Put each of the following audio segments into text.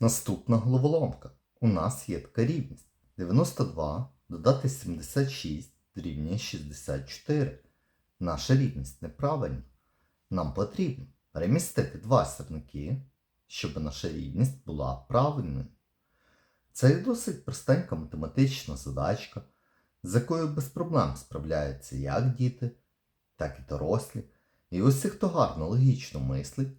Наступна головоломка. У нас є така рівність. 92 додати 76 дорівнює 64. Наша рівність неправильна. Нам потрібно перемістити два сірники, щоб наша рівність була правильною. Це досить простенька математична задачка, з якою без проблем справляються як діти, так і дорослі. І усі, хто гарно логічно мислить,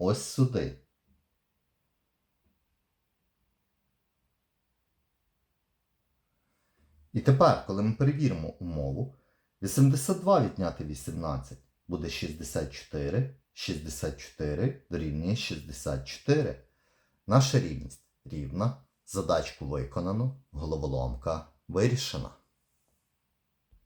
ось сюди. І тепер, коли ми перевіримо умову, 82 відняти 18 буде 64, 64 дорівнює 64. Наша рівність рівна, задачку виконано, головоломка вирішена.